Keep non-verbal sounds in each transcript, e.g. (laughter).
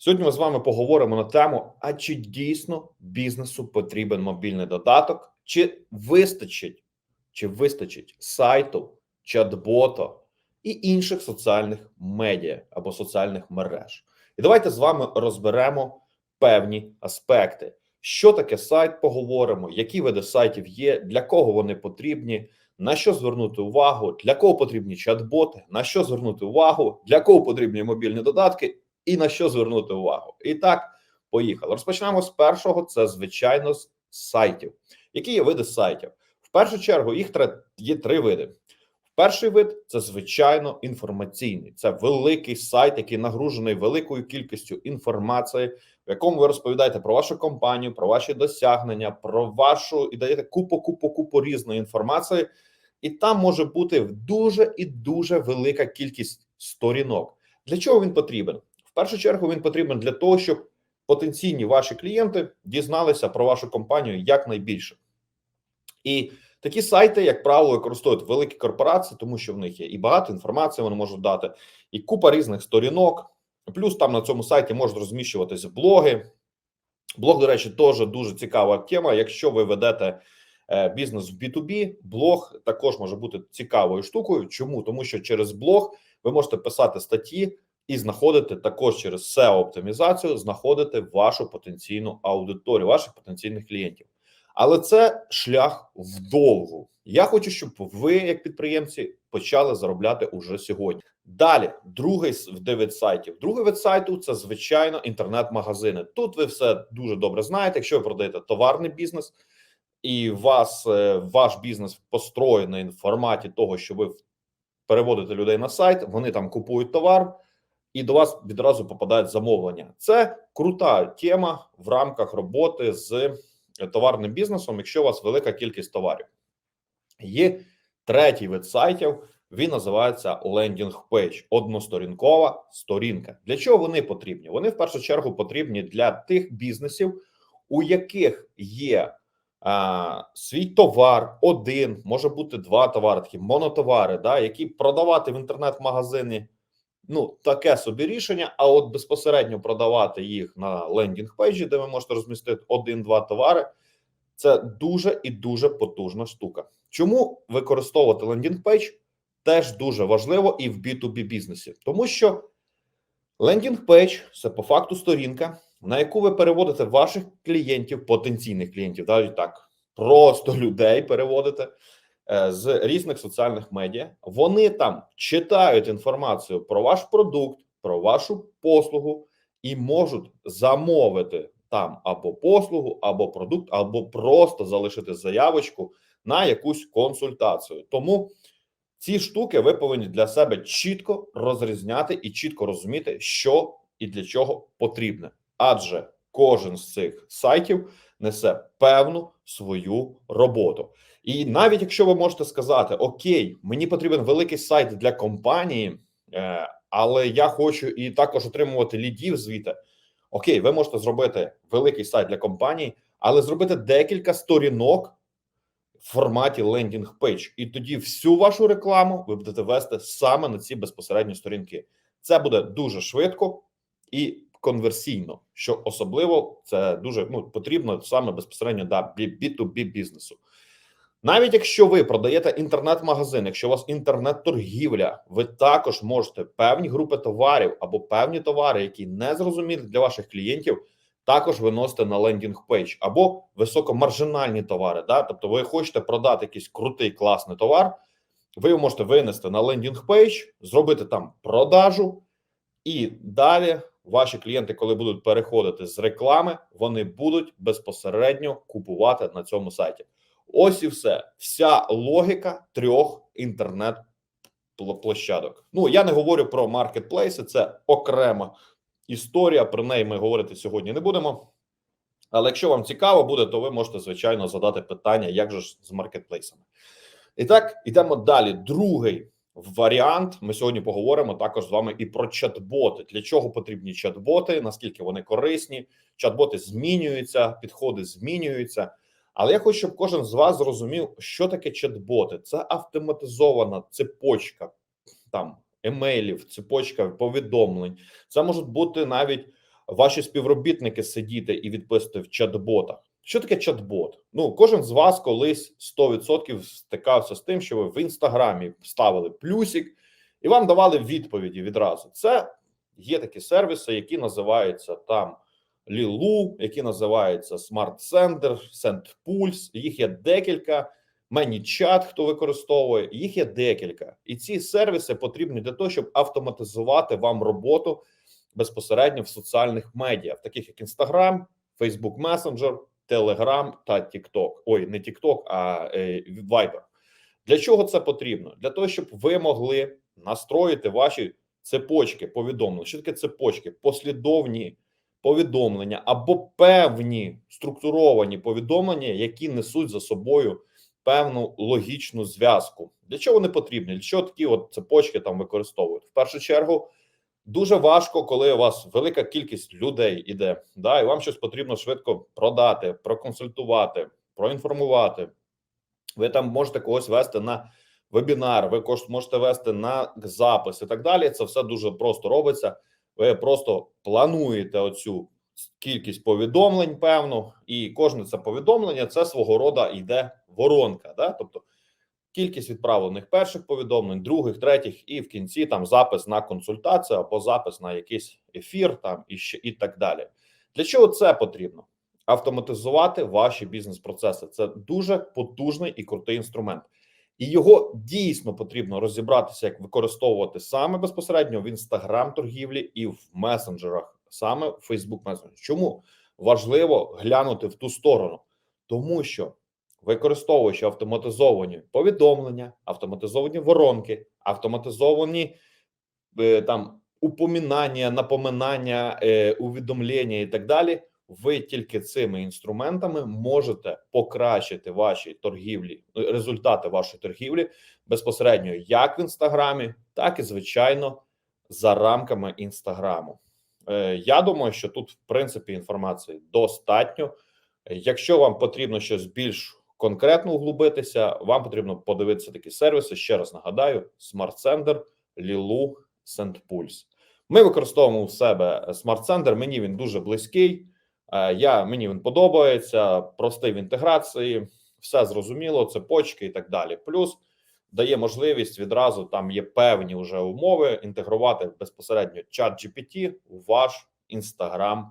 Сьогодні ми з вами поговоримо на тему: а чи дійсно бізнесу потрібен мобільний додаток, чи вистачить, чи вистачить сайту, чат-бота і інших соціальних медіа або соціальних мереж. І давайте з вами розберемо певні аспекти. Що таке сайт? Поговоримо, які види сайтів є, для кого вони потрібні, на що звернути увагу, для кого потрібні чат-боти, на що звернути увагу, для кого потрібні мобільні додатки, і на що звернути увагу. І так, поїхали. Розпочнемо з першого. Це звичайно з сайтів. Які є види сайтів? В першу чергу їх є три види. Перший вид це звичайно інформаційний. Це великий сайт, який нагружений великою кількістю інформації, в якому ви розповідаєте про вашу компанію, про ваші досягнення, про вашу і даєте купу, купу, купу різної інформації, і там може бути дуже і дуже велика кількість сторінок. Для чого він потрібен? Першу чергу він потрібен для того, щоб потенційні ваші клієнти дізналися про вашу компанію якнайбільше. І такі сайти, як правило, використовують великі корпорації, тому що в них є і багато інформації, вони можуть дати, і купа різних сторінок. Плюс там на цьому сайті можуть розміщуватися блоги. Блог, до речі, теж дуже цікава тема. Якщо ви ведете е, бізнес в B2B, блог також може бути цікавою штукою. Чому? Тому що через блог ви можете писати статті і знаходити також через SEO оптимізацію, знаходити вашу потенційну аудиторію, ваших потенційних клієнтів. Але це шлях вдовгу. Я хочу, щоб ви, як підприємці, почали заробляти уже сьогодні. Далі, другий вид сайтів. Другий вид сайту це звичайно інтернет-магазини. Тут ви все дуже добре знаєте. Якщо ви продаєте товарний бізнес, і вас е, ваш бізнес построєний в форматі того, що ви переводите людей на сайт, вони там купують товар, і до вас відразу попадають замовлення. Це крута тема в рамках роботи з товарним бізнесом, якщо у вас велика кількість товарів. Є третій вид сайтів. Він називається лендінг пейдж, односторінкова сторінка. Для чого вони потрібні? Вони в першу чергу потрібні для тих бізнесів, у яких є а, свій товар, один, може бути два товари, такі монотовари, да, які продавати в інтернет-магазині. Ну, таке собі рішення. А от безпосередньо продавати їх на лендінг пейджі, де ви можете розмістити один-два товари, це дуже і дуже потужна штука. Чому використовувати лендінг пейдж теж дуже важливо і в B2B бізнесі, тому що лендінг пейдж це по факту сторінка, на яку ви переводите ваших клієнтів, потенційних клієнтів, навіть так, просто (laughs) людей переводите з різних соціальних медіа. Вони там читають інформацію про ваш продукт, про вашу послугу і можуть замовити там або послугу, або продукт, або просто залишити заявочку на якусь консультацію. Тому ці штуки ви повинні для себе чітко розрізняти і чітко розуміти, що і для чого потрібне, адже кожен з цих сайтів несе певну свою роботу. І навіть якщо ви можете сказати: Окей, мені потрібен великий сайт для компанії, е, але я хочу і також отримувати лідів звідти. Окей, ви можете зробити великий сайт для компанії, але зробити декілька сторінок в форматі лендінг пейдж, і тоді всю вашу рекламу ви будете вести саме на ці безпосередні сторінки. Це буде дуже швидко і конверсійно, що особливо це дуже ну потрібно саме безпосередньо для B2B бізнесу. Навіть якщо ви продаєте інтернет-магазин, якщо у вас інтернет-торгівля, ви також можете певні групи товарів або певні товари, які не зрозумілі для ваших клієнтів, також виносите на лендінг пейдж або високомаржинальні товари. Да? Тобто, ви хочете продати якийсь крутий класний товар, ви його можете винести на лендінг пейдж, зробити там продажу, і далі ваші клієнти, коли будуть переходити з реклами, вони будуть безпосередньо купувати на цьому сайті. Ось і все. Вся логіка трьох інтернет-площадок. Ну я не говорю про маркетплейси, це окрема історія. Про неї ми говорити сьогодні не будемо. Але якщо вам цікаво буде, то ви можете звичайно задати питання, як же ж з маркетплейсами. І так, йдемо далі. Другий варіант. Ми сьогодні поговоримо також з вами і про чат-боти. Для чого потрібні чат-боти, наскільки вони корисні? Чат-боти змінюються, підходи змінюються. Але я хочу, щоб кожен з вас зрозумів, що таке чат-боти. Це автоматизована цепочка там емейлів, цепочка повідомлень. Це можуть бути навіть ваші співробітники сидіти і відписувати в чат-ботах. Що таке чат-бот? Ну, кожен з вас колись 100% стикався з тим, що ви в інстаграмі ставили плюсик і вам давали відповіді відразу. Це є такі сервіси, які називаються там Лілу, які називаються Smart Sender, SendPulse. Їх є декілька. ManyChat, хто використовує, їх є декілька, і ці сервіси потрібні для того, щоб автоматизувати вам роботу безпосередньо в соціальних медіа, таких як Instagram, Facebook Messenger, Telegram та TikTok. Ой, не TikTok, а е, Viber. Для чого це потрібно? Для того, щоб ви могли настроїти ваші цепочки повідомлень. Що таке цепочки? Послідовні повідомлення або певні структуровані повідомлення, які несуть за собою певну логічну зв'язку. Для чого вони потрібні? Для чого такі от цепочки там використовують? В першу чергу дуже важко, коли у вас велика кількість людей іде, да, і вам щось потрібно швидко продати, проконсультувати, проінформувати. Ви там можете когось вести на вебінар, ви можете вести на запис і так далі. Це все дуже просто робиться. Ви просто плануєте оцю кількість повідомлень, певну, і кожне це повідомлення це свого роду йде воронка. Да? Тобто кількість відправлених перших повідомлень, других, третіх, і в кінці там запис на консультацію або запис на якийсь ефір, там і ще і так далі. Для чого це потрібно? Автоматизувати ваші бізнес-процеси. Це дуже потужний і крутий інструмент. І його дійсно потрібно розібратися, як використовувати саме безпосередньо в інстаграм торгівлі і в месенджерах, саме в Facebook Messenger. Чому важливо глянути в ту сторону? Тому що використовуючи автоматизовані повідомлення, автоматизовані воронки, автоматизовані е, там упоминання, напоминання, е, увідомлення і так далі. Ви тільки цими інструментами можете покращити ваші торгівлі, е, результати вашої торгівлі безпосередньо як в інстаграмі, так і звичайно за рамками інстаграму. Е, Я думаю, що тут, в принципі, інформації достатньо. Якщо вам потрібно щось більш конкретно углубитися, вам потрібно подивитися такі сервіси. Ще раз нагадаю: Smart Sender, Lilu, SendPulse. Ми використовуємо у себе Smart Sender, Мені він дуже близький. Е, Я мені він подобається, простий в інтеграції, все зрозуміло, цепочки і так далі. Плюс дає можливість відразу там є певні вже умови інтегрувати безпосередньо чат GPT у ваш Instagram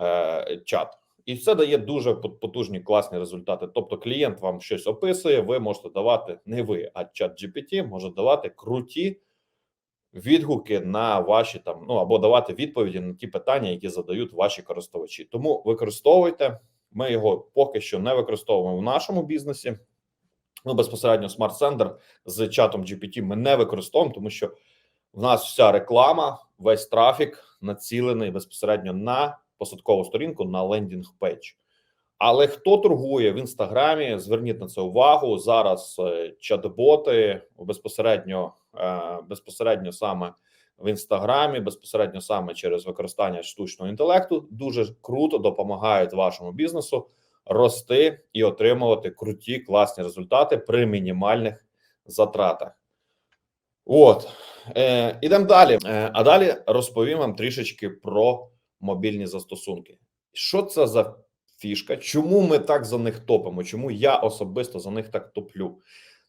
е, чат. І це дає дуже пот- потужні класні результати. Тобто, клієнт вам щось описує, ви можете давати не ви, а чат GPT може давати круті відгуки на ваші там, ну або давати відповіді на ті питання, які задають ваші користувачі. Тому використовуйте. Ми його поки що не використовуємо в нашому бізнесі. Ну, безпосередньо Smart Sender з чатом GPT ми не використовуємо, тому що в нас вся реклама, весь трафік націлений безпосередньо на посадкову сторінку на лендінг пейдж. Але хто торгує в інстаграмі? Зверніть на це увагу. Зараз е, чат-боти безпосередньо, е, безпосередньо саме в інстаграмі, безпосередньо саме через використання штучного інтелекту, дуже круто допомагають вашому бізнесу рости і отримувати круті класні результати при мінімальних затратах. От е, ідемо далі. Е, а далі розповім вам трішечки про мобільні застосунки. Що це за фішка? Чому ми так за них топимо? Чому я особисто за них так топлю?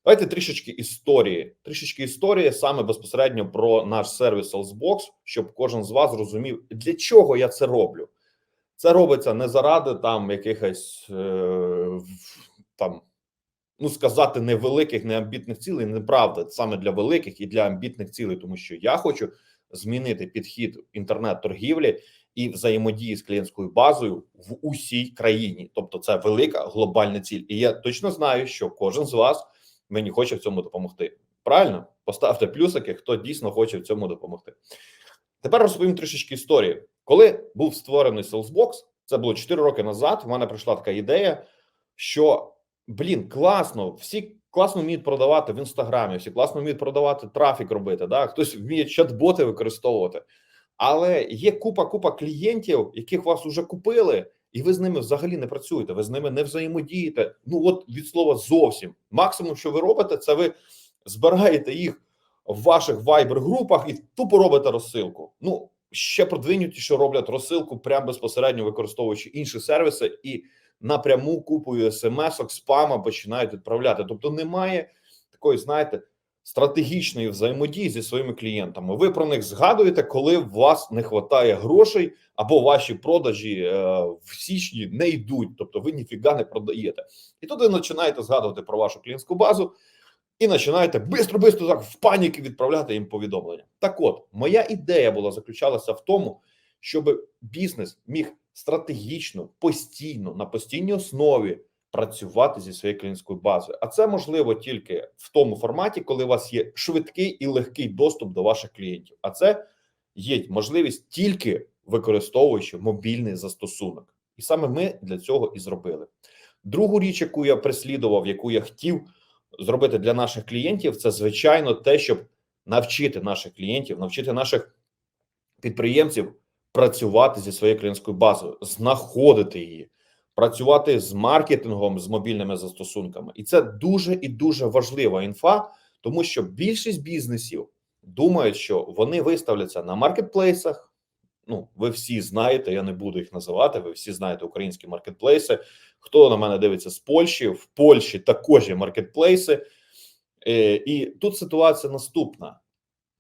Давайте трішечки історії. Трішечки історії саме безпосередньо про наш сервіс Salesbox, щоб кожен з вас зрозумів, для чого я це роблю. Це робиться не заради там якихось е, там, ну сказати, невеликих, неамбітних цілей. Неправда, саме для великих і для амбітних цілей, тому що я хочу змінити підхід інтернет-торгівлі і взаємодії з клієнтською базою в усій країні. Тобто, це велика глобальна ціль. І я точно знаю, що кожен з вас мені хоче в цьому допомогти. Правильно, поставте плюсики, хто дійсно хоче в цьому допомогти. Тепер розповім трішечки історії. Коли був створений Salesbox, це було 4 роки назад. В мене прийшла така ідея, що блін, класно, всі класно вміють продавати в інстаграмі, всі класно вміють продавати трафік робити. Да? Хтось вміє чат-боти використовувати. Але є купа купа клієнтів, яких вас вже купили, і ви з ними взагалі не працюєте. Ви з ними не взаємодієте. Ну от від слова зовсім. Максимум, що ви робите, це ви збираєте їх в ваших вайбер групах і тупо робите розсилку. Ну ще продвинутіше роблять розсилку, прямо безпосередньо використовуючи інші сервіси і напряму купою смс-ок, спама починають відправляти. Тобто немає такої, знаєте, стратегічної взаємодії зі своїми клієнтами. Ви про них згадуєте, коли у вас не вистачає грошей, або ваші продажі е, в січні не йдуть, тобто ви ніфіга не продаєте. І тут ви починаєте згадувати про вашу клієнтську базу. І починаєте бистро-бистро так в паніки відправляти їм повідомлення. Так, от моя ідея була заключалася в тому, щоб бізнес міг стратегічно, постійно на постійній основі працювати зі своєю клієнтською базою. А це можливо тільки в тому форматі, коли у вас є швидкий і легкий доступ до ваших клієнтів. А це є можливість тільки використовуючи мобільний застосунок. І саме ми для цього і зробили. Другу річ, яку я прислідував, яку я хотів зробити для наших клієнтів, це звичайно те, щоб навчити наших клієнтів, навчити наших підприємців працювати зі своєю клієнтською базою, знаходити її, працювати з маркетингом з мобільними застосунками, і це дуже і дуже важлива інфа, тому що більшість бізнесів думають, що вони виставляться на маркетплейсах. Ну, ви всі знаєте, я не буду їх називати. Ви всі знаєте українські маркетплейси. Хто на мене дивиться з Польщі? В Польщі також є маркетплейси, Е, і тут ситуація наступна: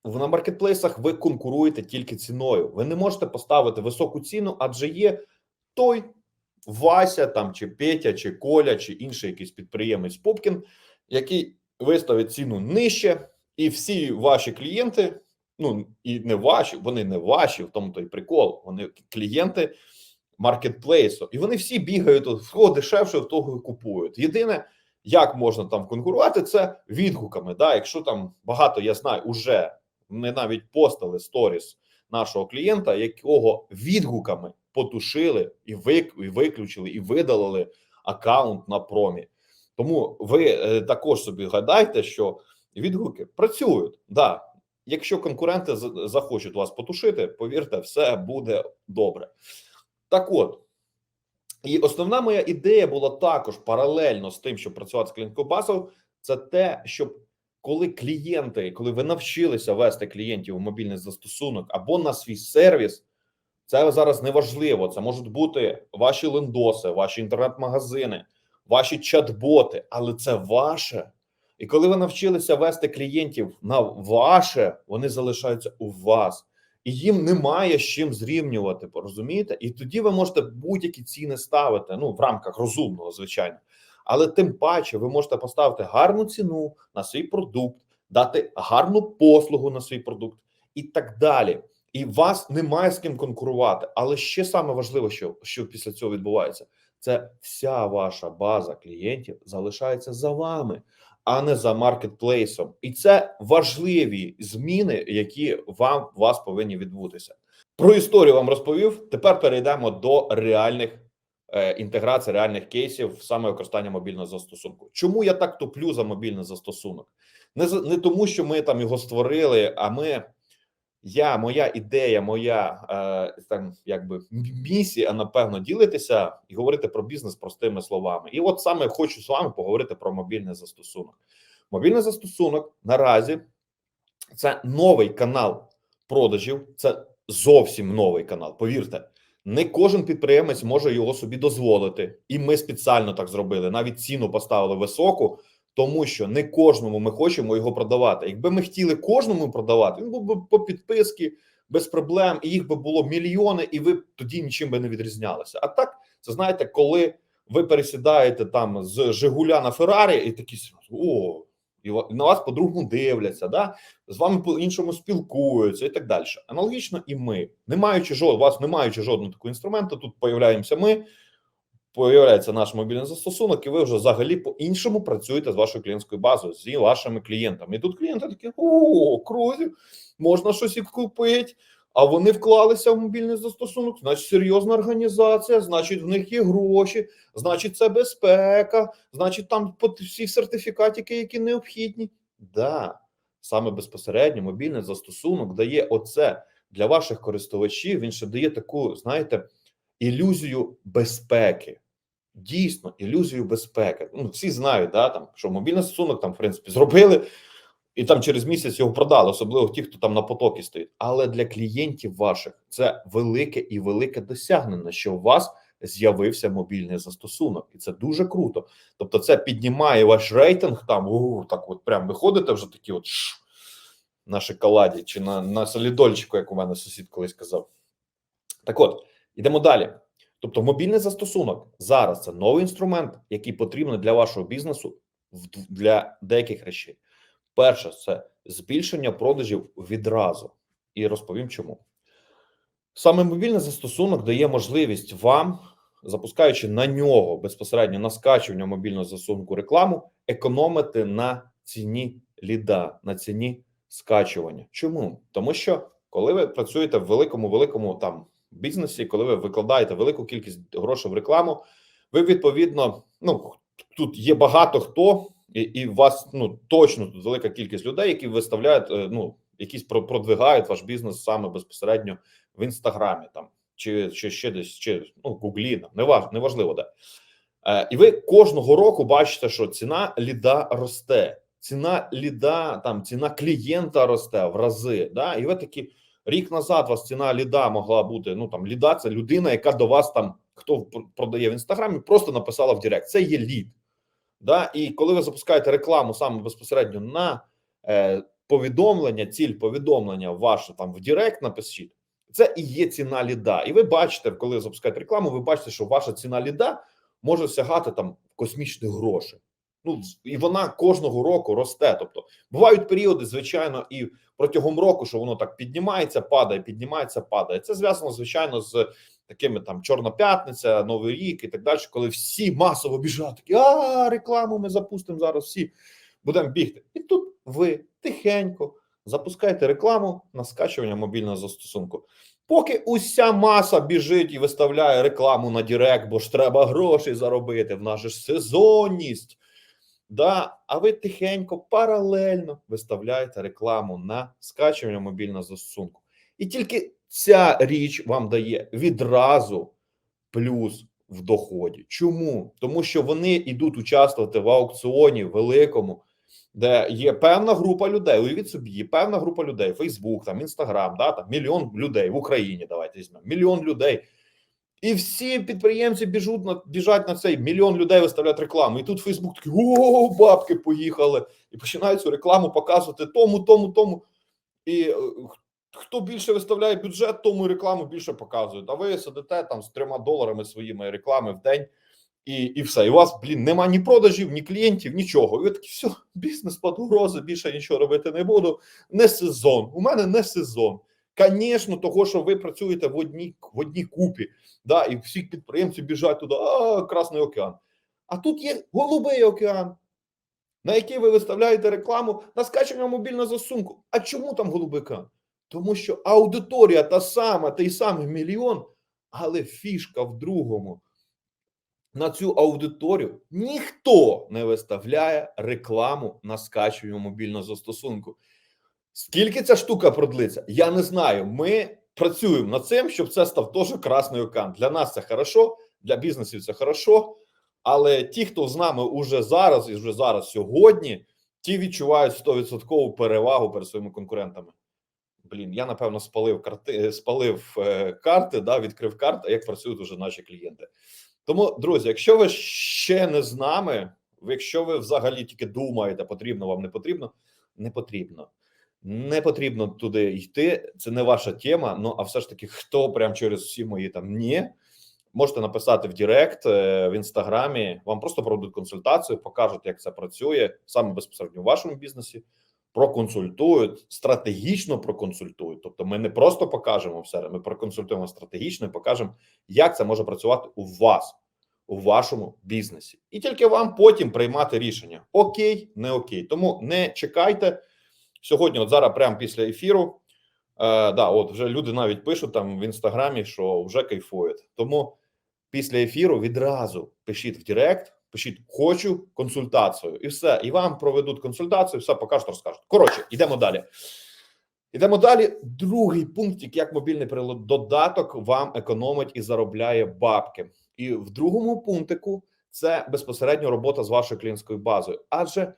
на маркетплейсах ви конкуруєте тільки ціною. Ви не можете поставити високу ціну, адже є той Вася там чи Петя, чи Коля, чи інший якийсь підприємець Попкін, який виставить ціну нижче, і всі ваші клієнти. Ну і не ваші, вони не ваші, в тому той прикол. Вони клієнти маркетплейсу, і вони всі бігають кого дешевше, в того і купують. Єдине, як можна там конкурувати, це відгуками. Да, якщо там багато я знаю, уже ми навіть постали сторіс нашого клієнта, якого відгуками потушили і вик, і виключили, і видалили аккаунт на промі. Тому ви е, також собі гадайте, що відгуки працюють. Да, якщо конкуренти захочуть вас потушити, повірте, все буде добре. Так от, і основна моя ідея була також паралельно з тим, щоб працювати з клієнткою базою, це те, щоб коли клієнти, коли ви навчилися вести клієнтів у мобільний застосунок або на свій сервіс, це зараз не важливо. Це можуть бути ваші лендоси, ваші інтернет-магазини, ваші чат-боти, але це ваше. І коли ви навчилися вести клієнтів на ваше, вони залишаються у вас і їм немає з чим зрівнювати, розумієте? І тоді ви можете будь-які ціни ставити, ну в рамках розумного, звичайно. Але тим паче ви можете поставити гарну ціну на свій продукт, дати гарну послугу на свій продукт і так далі. І вас немає з ким конкурувати. Але ще саме важливе, що, що після цього відбувається, це вся ваша база клієнтів залишається за вами а не за маркетплейсом, і це важливі зміни, які вам вас повинні відбутися. Про історію вам розповів. Тепер перейдемо до реальних е, інтеграцій, реальних кейсів саме використання мобільного застосунку. Чому я так топлю за мобільний застосунок? Не не тому, що ми там його створили, а ми. Я, моя ідея, моя е, там якби місія, напевно, ділитися і говорити про бізнес простими словами. І от саме хочу з вами поговорити про мобільний застосунок. Мобільний застосунок наразі це новий канал продажів. Це зовсім новий канал. Повірте, не кожен підприємець може його собі дозволити, і ми спеціально так зробили. Навіть ціну поставили високу, тому що не кожному ми хочемо його продавати. Якби ми хотіли кожному продавати, він був би по підписки без проблем, і їх би було мільйони, і ви б тоді нічим би не відрізнялися. А так, це знаєте, коли ви пересідаєте там з Жигуля на Феррарі, і такі о, і на вас по-другому дивляться, да? з вами по-іншому спілкуються і так далі. Аналогічно, і ми, не маючи жодного, вас не маючи жодного такого інструменту, тут появляємося ми. Появляється наш мобільний застосунок, і ви вже взагалі по-іншому працюєте з вашою клієнтською базою, з вашими клієнтами. І тут клієнти такі: о, крузі, можна щось і купити. А вони вклалися в мобільний застосунок, значить, серйозна організація, значить, в них є гроші, значить, це безпека, значить, там всі сертифікатики, які необхідні. Да, саме безпосередньо мобільний застосунок дає оце для ваших користувачів. Він ще дає таку, знаєте, ілюзію безпеки. Дійсно, ілюзію безпеки. Ну, всі знають, да, там, що мобільний застосунок там, в принципі, зробили, і там через місяць його продали, особливо ті, хто там на потокі стоїть. Але для клієнтів ваших це велике і велике досягнення, що у вас з'явився мобільний застосунок, і це дуже круто. Тобто, це піднімає ваш рейтинг. Там у, так, от прям виходите вже такі, от ш, на шоколаді чи на, на солідольчику, як у мене сусід колись казав. Так от, йдемо далі. Тобто, мобільний застосунок зараз це новий інструмент, який потрібен для вашого бізнесу для деяких речей. Перше, це збільшення продажів відразу. І розповім чому. Саме мобільний застосунок дає можливість вам, запускаючи на нього безпосередньо на скачування мобільного застосунку рекламу, економити на ціні ліда, на ціні скачування. Чому? Тому що коли ви працюєте в великому великому там бізнесі, коли ви викладаєте велику кількість грошей в рекламу, ви відповідно, ну тут є багато хто, і, і у вас ну точно тут велика кількість людей, які виставляють, е, ну якісь про- продвигають ваш бізнес саме безпосередньо в інстаграмі, там чи, чи ще десь, чи ну гуглі, там, неваж, неважливо де. Е, і ви кожного року бачите, що ціна ліда росте, ціна ліда, там ціна клієнта росте в рази. Да? І ви такі рік назад у вас ціна ліда могла бути. Ну там ліда це людина, яка до вас там хто продає в інстаграмі, просто написала в Директ. Це є лід. Да? І коли ви запускаєте рекламу саме безпосередньо на е, повідомлення, ціль повідомлення ваше там в Директ напишіть, це і є ціна ліда. І ви бачите, коли запускаєте рекламу, ви бачите, що ваша ціна ліда може сягати там космічних грошей. Ну і вона кожного року росте. Тобто бувають періоди, звичайно, і протягом року, що воно так піднімається, падає, піднімається, падає. Це зв'язано, звичайно, з такими там Чорна п'ятниця, Новий рік і так далі, коли всі масово біжать, такі а рекламу ми запустимо зараз. Всі будемо бігти. І тут ви тихенько запускаєте рекламу на скачування мобільного застосунку. Поки уся маса біжить і виставляє рекламу на Директ, бо ж треба грошей заробити, в нас же сезонність. Да, а ви тихенько паралельно виставляєте рекламу на скачування мобільного застосунку. І тільки ця річ вам дає відразу плюс в доході. Чому? Тому що вони йдуть участвувати в аукціоні великому, де є певна група людей. Уявіть собі, є певна група людей, Фейсбук, там Інстаграм, да, там мільйон людей в Україні. Давайте візьмемо мільйон людей. І всі підприємці біжуть на біжать на цей мільйон людей виставляють рекламу. І тут Фейсбук такий о, бабки поїхали, і починають цю рекламу показувати тому, тому, тому. І е, хто більше виставляє бюджет, тому і рекламу більше показують. А ви сидите там з трьома доларами своїми реклами в день, і і все. І у вас, блін, нема ні продажів, ні клієнтів, нічого. І ви такі, все, бізнес під угрози, більше нічого робити не буду. Не сезон. У мене не сезон. Звісно, того, що ви працюєте в одній в одній купі, да, і всі підприємці біжать туди, а Красний океан. А тут є голубий океан, на який ви виставляєте рекламу на скачування мобільного засунку. А чому там голубий океан? Тому що аудиторія та сама, той самий мільйон, але фішка в другому. На цю аудиторію ніхто не виставляє рекламу на скачування мобільного застосунку. Скільки ця штука продлиться? Я не знаю. Ми працюємо над цим, щоб це став теж красний океан. Для нас це хорошо, для бізнесів це хорошо. Але ті, хто з нами уже зараз і вже зараз сьогодні, ті відчувають 100% перевагу перед своїми конкурентами. Блін, я напевно спалив карти, спалив е, карти, да, відкрив карти, як працюють уже наші клієнти. Тому, друзі, якщо ви ще не з нами, якщо ви взагалі тільки думаєте, потрібно вам не потрібно, не потрібно. Не потрібно туди йти. Це не ваша тема. Ну а все ж таки, хто прям через всі мої там ні, можете написати в Директ е, в інстаграмі. Вам просто проведуть консультацію, покажуть, як це працює саме безпосередньо в вашому бізнесі. Проконсультують стратегічно проконсультують. Тобто, ми не просто покажемо все, ми проконсультуємо стратегічно і покажемо, як це може працювати у вас, у вашому бізнесі, і тільки вам потім приймати рішення: окей, не окей. Тому не чекайте. Сьогодні, от зараз, прямо після ефіру, е, да, от вже люди навіть пишуть там в інстаграмі, що вже кайфують. Тому після ефіру відразу пишіть в Директ, пишіть хочу консультацію, і все. І вам проведуть консультацію, все покажуть, розкажуть. Коротше, йдемо далі. Йдемо далі. Другий пункт, як мобільний прилад додаток вам економить і заробляє бабки. І в другому пунктику це безпосередньо робота з вашою клієнтською базою, адже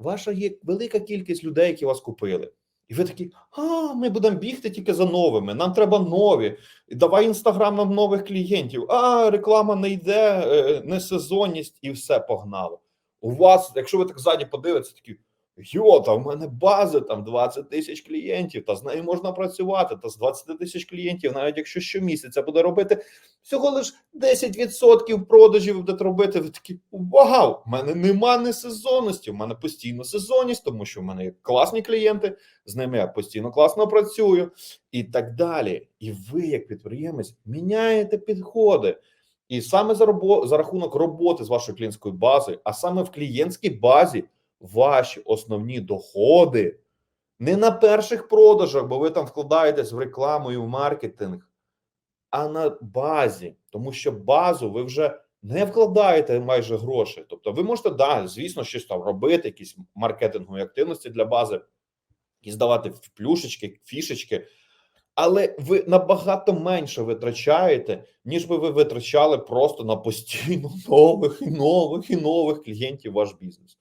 ваша є велика кількість людей, які вас купили. І ви такі, а ми будемо бігти тільки за новими. Нам треба нові. Давай інстаграм нам нових клієнтів. А реклама не йде, несезонність не сезонність, і все погнало. У вас, якщо ви так ззаді подивитеся, такі йо, та в мене бази там 20 тисяч клієнтів, та з нею можна працювати. Та з 20 тисяч клієнтів, навіть якщо щомісяця буде робити всього лиш 10% продажів ви будете робити. Ви такі вау! в мене нема несезонності, в мене постійно сезонність, тому що в мене є класні клієнти, з ними я постійно класно працюю і так далі. І ви, як підприємець, міняєте підходи. І саме за робо, за рахунок роботи з вашою клієнтською базою, а саме в клієнтській базі, ваші основні доходи не на перших продажах, бо ви там вкладаєтесь в рекламу і в маркетинг, а на базі, тому що базу ви вже не вкладаєте майже гроші. Тобто, ви можете, да, звісно, щось там робити, якісь маркетингові активності для бази, і здавати плюшечки, фішечки, але ви набагато менше витрачаєте, ніж би ви витрачали просто на постійно (laughs) нових і нових і нових клієнтів ваш бізнес.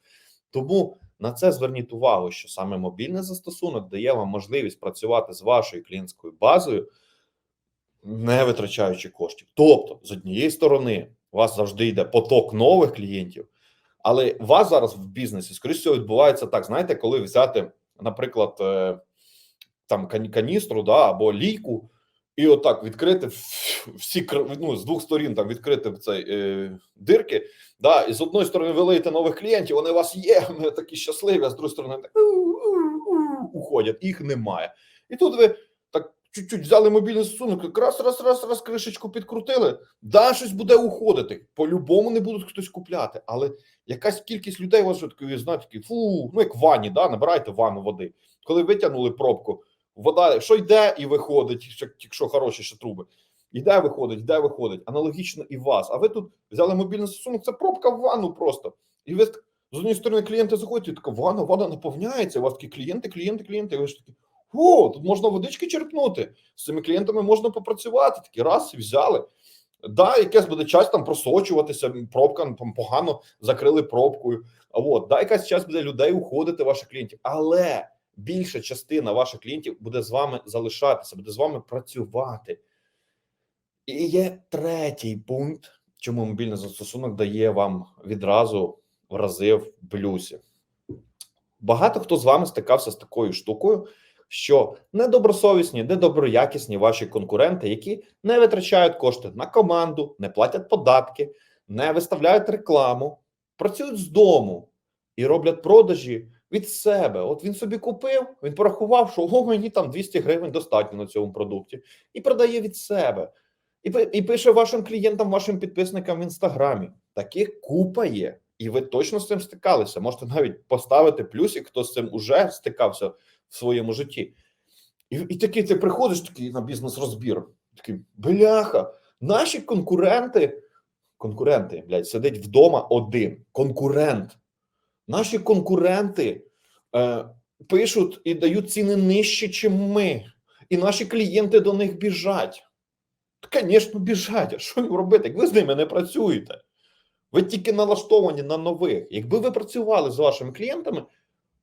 Тому на це зверніть увагу, що саме мобільний застосунок дає вам можливість працювати з вашою клієнтською базою, не витрачаючи коштів. Тобто, з однієї сторони, у вас завжди йде поток нових клієнтів, але у вас зараз в бізнесі, скоріше всього, відбувається так: знаєте, коли взяти, наприклад, е, там кан- каністру да, або лійку, і отак відкрити всі ну, з двох сторін там відкрити цей е, дирки. Да, і з одної сторони ви лиєте нових клієнтів, вони у вас є, (laughs) ми такі щасливі, а з другої сторони так уходять, їх немає. І тут ви так чуть-чуть взяли мобільний застосунок, раз, раз, раз, раз, кришечку підкрутили. Да, щось буде уходити. По-любому не будуть хтось купляти, але якась кількість людей у вас такі, знаєте, такі, фу, ну як ванні, да, набирайте ванну води. Коли витягнули пробку, вода, що йде і виходить, що- якщо хороші ще труби. Йде, виходить, йде, виходить. Аналогічно і вас. А ви тут взяли мобільний застосунок, це пробка в ванну просто. І ви з однієї сторони клієнти заходять, і така ванна, ванна наповняється. У вас такі клієнти, клієнти, клієнти. І ви ж такі, о, тут можна водички черпнути. З цими клієнтами можна попрацювати. Такі раз і взяли. Да, якась буде час там просочуватися, пробка там погано закрили пробкою. А от, да, якась час буде людей уходити, ваших клієнтів. Але більша частина ваших клієнтів буде з вами залишатися, буде з вами працювати. І є третій пункт, чому мобільний застосунок дає вам відразу в рази в плюсі. Багато хто з вами стикався з такою штукою, що недобросовісні, недоброякісні ваші конкуренти, які не витрачають кошти на команду, не платять податки, не виставляють рекламу, працюють з дому і роблять продажі від себе. От він собі купив, він порахував, що о, мені там 200 гривень достатньо на цьому продукті, і продає від себе. І, і пише вашим клієнтам, вашим підписникам в інстаграмі. Таких купа є, і ви точно з цим стикалися. Можете навіть поставити плюсик, хто з цим уже стикався в своєму житті. І, і такий ти приходиш такий на бізнес-розбір. Такий бляха, наші конкуренти, конкуренти, блядь, сидить вдома один. Конкурент. Наші конкуренти е, пишуть і дають ціни нижче, ніж ми. І наші клієнти до них біжать. Звісно, біжать. А що їм робити? Як ви з ними не працюєте? Ви тільки налаштовані на нових. Якби ви працювали з вашими клієнтами,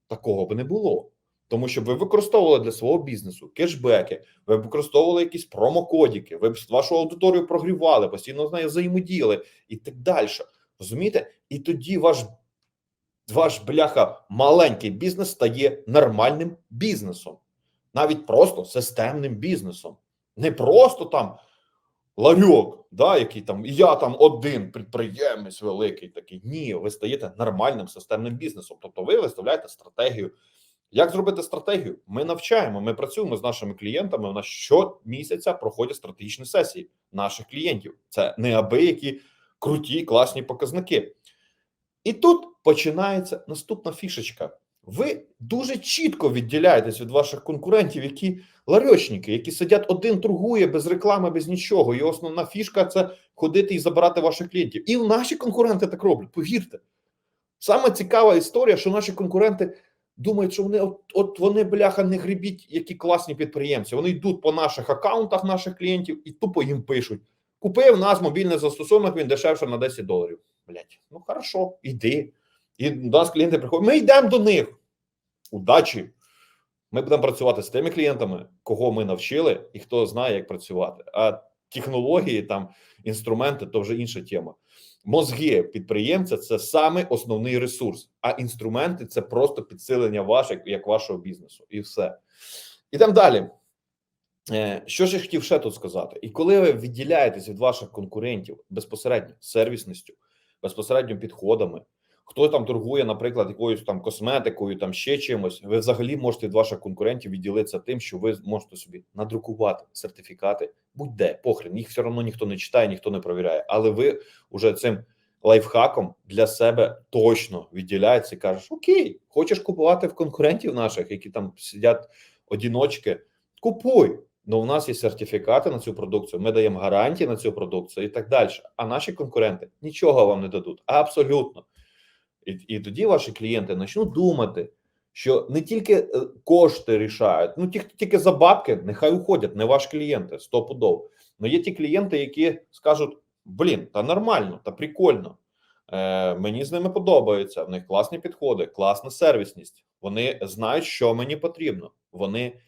такого б не було. Тому що ви використовували для свого бізнесу кешбеки, ви використовували якісь промокодіки, ви б вашу аудиторію прогрівали, постійно з нею взаємодіяли і так далі. Розумієте? І тоді ваш, ваш бляха маленький бізнес стає нормальним бізнесом, навіть просто системним бізнесом. Не просто там ларьок, да, який там, я там один підприємець великий такий. Ні, ви стаєте нормальним системним бізнесом. Тобто ви виставляєте стратегію. Як зробити стратегію? Ми навчаємо, ми працюємо з нашими клієнтами. У нас щомісяця проходять стратегічні сесії наших клієнтів. Це неабиякі круті, класні показники. І тут починається наступна фішечка. Ви дуже чітко відділяєтесь від ваших конкурентів, які ларьочники, які сидять один торгує без реклами, без нічого. І основна фішка це ходити і забирати ваших клієнтів. І наші конкуренти так роблять. Повірте. Саме цікава історія, що наші конкуренти думають, що вони от, от вони бляха не грібіть, які класні підприємці. Вони йдуть по наших акаунтах наших клієнтів і тупо їм пишуть: купив нас мобільний застосунок, він дешевше на 10 доларів. Блять, ну хорошо, іди. І до нас клієнти приходять, ми йдемо до них. Удачі! Ми будемо працювати з тими клієнтами, кого ми навчили, і хто знає, як працювати. А технології, там інструменти то вже інша тема. Мозги підприємця це саме основний ресурс, а інструменти це просто підсилення ваших як вашого бізнесу, і все. Ідемо далі. Е, Що ж я хотів ще тут сказати? І коли ви відділяєтесь від ваших конкурентів безпосередньо сервісністю, безпосередньо підходами, хто там торгує, наприклад, якоюсь там косметикою, там ще чимось, ви взагалі можете від ваших конкурентів відділитися тим, що ви можете собі надрукувати сертифікати, будь-де похрен, їх все одно ніхто не читає, ніхто не провіряє. Але ви уже цим лайфхаком для себе точно відділяєтеся і кажеш: Окей, хочеш купувати в конкурентів наших, які там сидять одіночки, купуй. Ну, у нас є сертифікати на цю продукцію, ми даємо гарантії на цю продукцію і так далі. А наші конкуренти нічого вам не дадуть. Абсолютно. І, і тоді ваші клієнти почнуть думати, що не тільки е, кошти рішають, ну ті, хто тільки за бабки, нехай уходять, не ваші клієнти, стопудов. Ну є ті клієнти, які скажуть: блін, та нормально, та прикольно. Е, мені з ними подобається. В них класні підходи, класна сервісність. Вони знають, що мені потрібно. Вони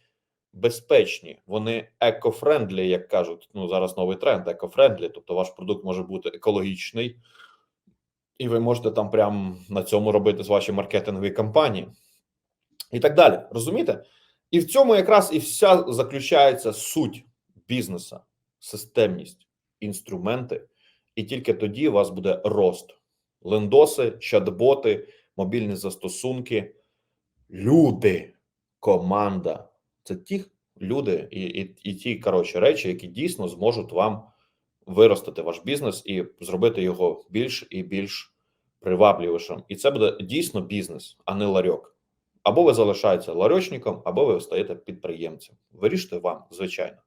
безпечні, вони екофрендлі, як кажуть. Ну зараз новий тренд екофрендлі. Тобто, ваш продукт може бути екологічний, і ви можете там прямо на цьому робити з ваші маркетингові кампанії і так далі. Розумієте? І в цьому якраз і вся заключається суть бізнеса, системність, інструменти, і тільки тоді у вас буде рост. Лендоси, чат-боти, мобільні застосунки, люди, команда. Це ті люди і, і, і ті коротше речі, які дійсно зможуть вам виростити ваш бізнес і зробити його більш і більш привабливішим. І це буде дійсно бізнес, а не ларьок. Або ви залишаєтеся ларьочником, або ви стаєте підприємцем. Вирішите вам, звичайно.